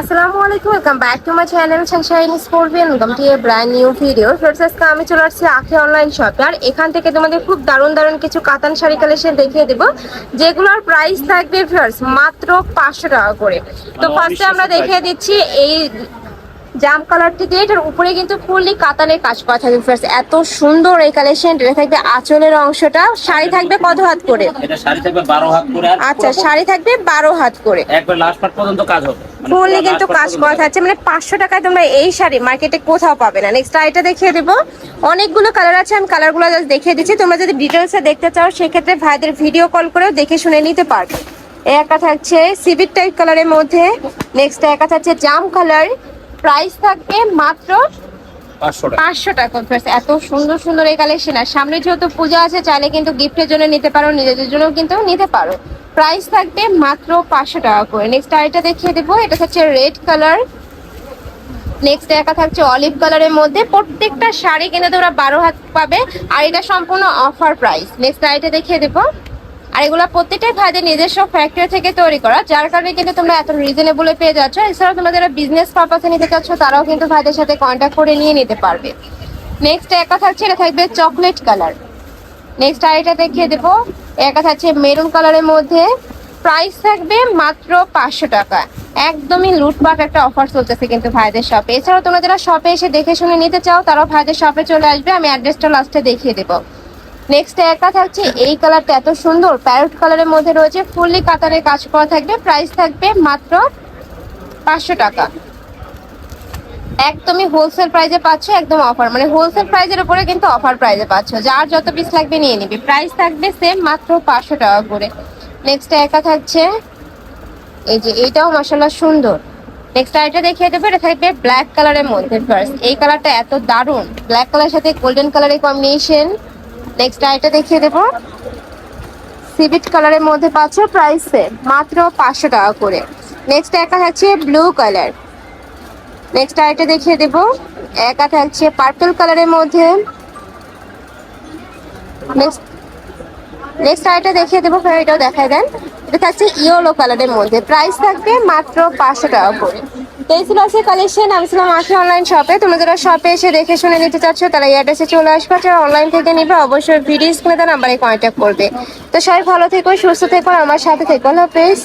আসসালামু আলাইকুম welcome back to my channel sunshine স্পোর্টবিয়ান welcome to a brand new video friends আজকে আমি চলে আসছি আখি অনলাইন শপে আর এখান থেকে তোমাদের খুব দারুণ দারুণ কিছু কাতান শাড়ি কালেকশন দেখিয়ে দেবো যেগুলোর প্রাইস থাকবে ফ্রেন্ডস মাত্র পাঁচশো টাকা করে। তো ফার্স্টে আমরা দেখিয়ে দিচ্ছি এই জাম কালারটি থেকে এটার উপরে কিন্তু ফুললি কাতানের কাজ করা থাকবে ফ্রেন্ডস এত সুন্দর এই কালেকশন এটা থাকবে আঁচলের অংশটা। শাড়ি থাকবে কত হাত করে? এটা শাড়ি থাকবে বারো হাত করে আচ্ছা শাড়ি থাকবে বারো হাত করে। একবার লাস্ট পার্ট পর্যন্ত কাজ হবে। ফুললি কিন্তু কাজ করা থাকছে। মানে পাঁচশো টাকায় তোমরা এই শাড়ি মার্কেটে কোথাও পাবে না। নেক্সট এটা দেখিয়ে দেবো। অনেকগুলো কালার আছে আমি কালারগুলো জাস্ট দেখিয়ে দিচ্ছি। তোমরা যদি ডিটেলসে দেখতে চাও সেক্ষেত্রে ভাইদের ভিডিও কল করেও দেখে শুনে নিতে পারবে। একা থাকছে সিভিক টাইপ কালারের মধ্যে। নেক্সট একা থাকছে জাম কালার প্রাইস থাকবে মাত্র পাঁচশো টাকা। এত সুন্দর সুন্দর এই কালেকশন আর সামনে যেহেতু পূজা আছে চাইলে কিন্তু গিফটের জন্য নিতে পারো নিজেদের জন্য কিন্তু নিতে পারো। প্রাইস থাকবে মাত্র পাঁচশো টাকা করে। নেক্সট আরেকটা দেখিয়ে দেবো। এটা হচ্ছে রেড কালার। নেক্সট একা থাকছে অলিভ কালারের মধ্যে। প্রত্যেকটা শাড়ি কিনে তোমরা বারো হাত পাবে আর এটা সম্পূর্ণ অফার প্রাইস। নেক্সট আইটা দেখিয়ে দেবো। আর এগুলো প্রত্যেকটাই ভাইদের নিজস্ব ফ্যাক্টরি থেকে তৈরি করা। যার কারণে কিন্তু তোমরা এত রিজনেবলে পেয়ে যাচ্ছ। এছাড়াও তোমরা যারা বিজনেস পারপাসে নিতে চাচ্ছ, তারাও কিন্তু ভাইদের সাথে কন্ট্যাক্ট করে নিয়ে নিতে পারবে। নেক্সট একা থাকছে, এটা থাকবে চকলেট কালার নেক্সট আইটা দেখিয়ে দেবো। একা থাকছে মেরুন কালারের মধ্যে। প্রাইস থাকবে মাত্র পাঁচশো টাকা। একদমই লুটপাট একটা অফার চলতেছে কিন্তু ভাইদের শপে এছাড়াও তোমরা যারা শপে এসে দেখে শুনে নিতে চাও, তারাও ভাইদের শপে চলে আসবে। আমি অ্যাড্রেসটা লাস্টে দেখিয়ে দেবো। নেক্সট একা থাকছে এই কালারটা এত সুন্দর প্যারট কালারের মধ্যে রয়েছে ফুললি কাতারের কাজ করা থাকবে। প্রাইস থাকবে মাত্র পাঁচশো টাকা। একদমই হোলসেল প্রাইসে পাচ্ছ, একদম অফার মানে হোলসেল প্রাইসের উপরে কিন্তু অফার প্রাইসে পাচ্ছ। যার যত পিস লাগবে নিয়ে নিবি। প্রাইস থাকবে সেম মাত্র পাঁচশো টাকা করে। নেক্সট একা থাকছে। এই যে এইটাও মশলা সুন্দর। নেক্সট আইটা দেখিয়ে দেবো, এটা থাকবে ব্ল্যাক কালারের মধ্যে ফার্স্ট এই কালারটা এত দারুণ। ব্ল্যাক কালারের সাথে গোল্ডেন কালারের কম্বিনেশন নেক্সট আইটা দেখিয়ে দেবো। সিভিট কালারের মধ্যে পাচ্ছ প্রাইসে মাত্র পাঁচশো টাকা করে। নেক্সট একা থাকছে ব্লু কালার নেক্সট আইটা দেখিয়ে দেব। একা থাকছে পার্পল কালারের মধ্যে। নেক্সট নেক্সট আইটা দেখিয়ে দেবো এটাও দেখায় দেন। এটা থাকছে ইয়েলো কালারের মধ্যে। প্রাইস থাকবে মাত্র পাঁচশো টাকা করে। এই ছিল আজকে কালেকশন আমি ছিলাম আখি অনলাইন শপে তোমরা যারা শপে এসে দেখে শুনে নিতে চাচ্ছ, তারা এই অ্যাড্রেসে চলে আসবে। যারা অনলাইন থেকে নিবে, অবশ্যই ভিডিও স্ক্রিনে তার নাম্বারে কন্ট্যাক্ট করবে। তো সবাই ভালো থেকো, সুস্থ থেকো আমার সাথে থেকো। আল্লাহ হাফেজ।